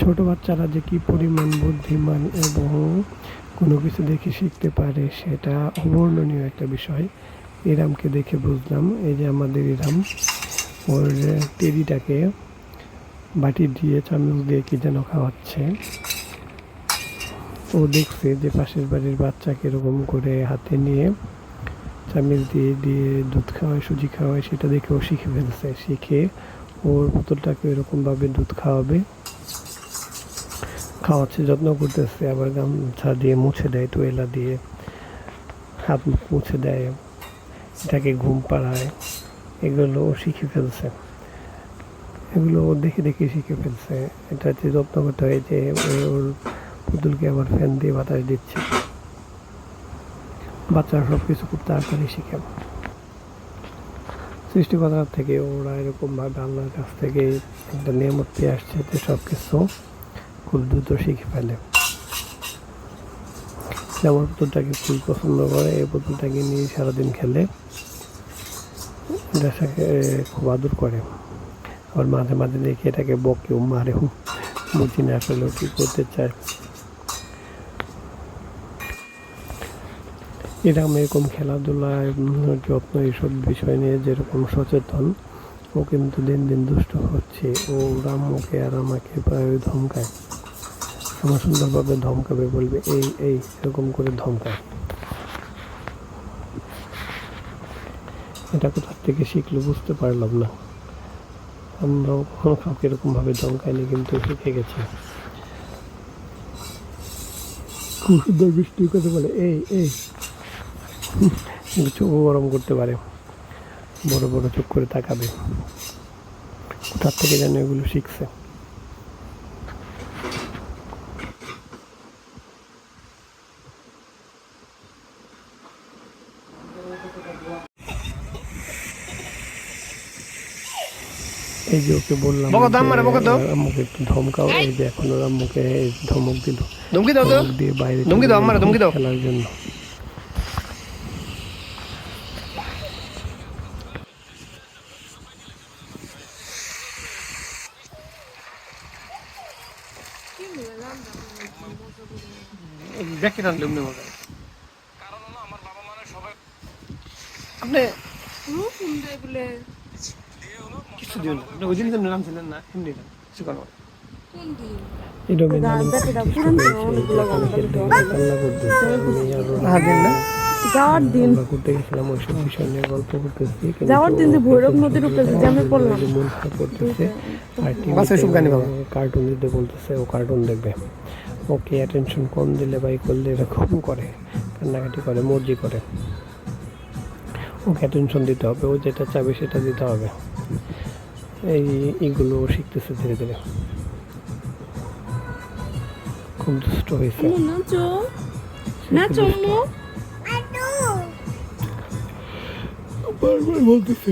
ছোট বাচ্চারা যে কি পরিমাণ বুদ্ধিমান এবং কোনো কিছু দেখে শিখতে পারে সেটা অবর্ণনীয় একটা বিষয়। ইরামকে দেখে বুঝলাম, এই যে আমাদের ইরাম, ওর টেরিটাকে বাটি দিয়ে চামচ দিয়ে কি যেন খাওয়াচ্ছে। ও দেখছে যে পাশের বাড়ির বাচ্চাকে এরকম করে হাতে নিয়ে চামচ দিয়ে দিয়ে দুধ খাওয়ায়, সুজি খাওয়ায়, সেটা দেখে ও শিখে ফেলছে। শিখে ওর বোতলটাকে এরকমভাবে দুধ খাওয়াবে। খাওয়াচ্ছে, যত্ন করতেছে, আবার গামছা দিয়ে মুছে দেয় টোয়েলা দিয়ে, হাত মুখ মুছে দেয়, এটাকে ঘুম পাড়ায়, এগুলো শিখে ফেলছে। এগুলো ও দেখে দেখে শিখে ফেলছে। এটা যে যত্ন করতে হয় যে ওর পুতুলকে আবার ফ্যান দিয়ে বাতাস দিচ্ছে। বাচ্চারা সব কিছু খুব তাড়াতাড়ি শিখে। সৃষ্টিকতার থেকে ওরা এরকমভাবে আল্লাহর কাছ থেকে একটা নিয়ামত পেয়ে আসছে যে সব কিছু খুব দ্রুত শিখে ফেলে। যেমন পুতুলটাকে খুব পছন্দ করে, এই পুতুলটাকে নিয়ে সারাদিন খেলে এটাকে খুব আদর করে। আবার মাঝে মাঝে দেখি এটাকে বকেও মারেও বুঝি না আসলে কী করতে চায়। এরকম এরকম খেলাধুলায় যত্ন এইসব বিষয় নিয়ে যেরকম সচেতন, ও কিন্তু দিন দিন দুষ্ট হচ্ছে। ও রাম্মুকে আর আমাকে প্রায় ধমকায়। আমার সুন্দরভাবে ধমকাবে বলবে, এই এই, এরকম করে ধমকায়। এটা কোথার থেকে শিখলো বুঝতে পারলাম না। আমরাও কখনো কাউকে এরকমভাবে ধমকাইনি, কিন্তু শিখে গেছি। খুব সুন্দর বৃষ্টির কথা বলে, এই এই। চোখ গরম করতে পারে। বড় বড় চোখ করে তাকাবে। কোথার থেকে যেন এগুলো শিখছে? এই যে ওকে বললাম বকো দাম মারে, যে, বকো দাও। আম্মুকে একটু ধমকাও এই যে এখন ওর আম্মুকে ধমক দিল ধমকি দাও তো দিয়ে বাইরে ধমকি দাও, আমারে ধমকি দাও। খেলার জন্য মজা আপনি দিও না। আপনি ওই দিন যেমন নাম ছিলেন না এমনি না? যাওয়ার দিন। গেছিলাম ওইসব বিষয় নিয়ে গল্প করতেছি যাওয়ার দিন যে ভৈরব নদীর উপরে যে জ্যামে পড়লাম। মন খারাপ করতেছে আর। কার্টুন দিতে বলতেছে ও কার্টুন দেখবে। ওকে অ্যাটেনশন কম দিলে বা ই করলে এরকম করে কান্নাকাটি করে মর্জি করে। ওকে অ্যাটেনশন দিতে হবে ও যেটা চাবে সেটা দিতে হবে। এই এগুলো শিখতেছে ধীরে ধীরে। খুব দুষ্ট হয়েছে। বারবার বলতেছে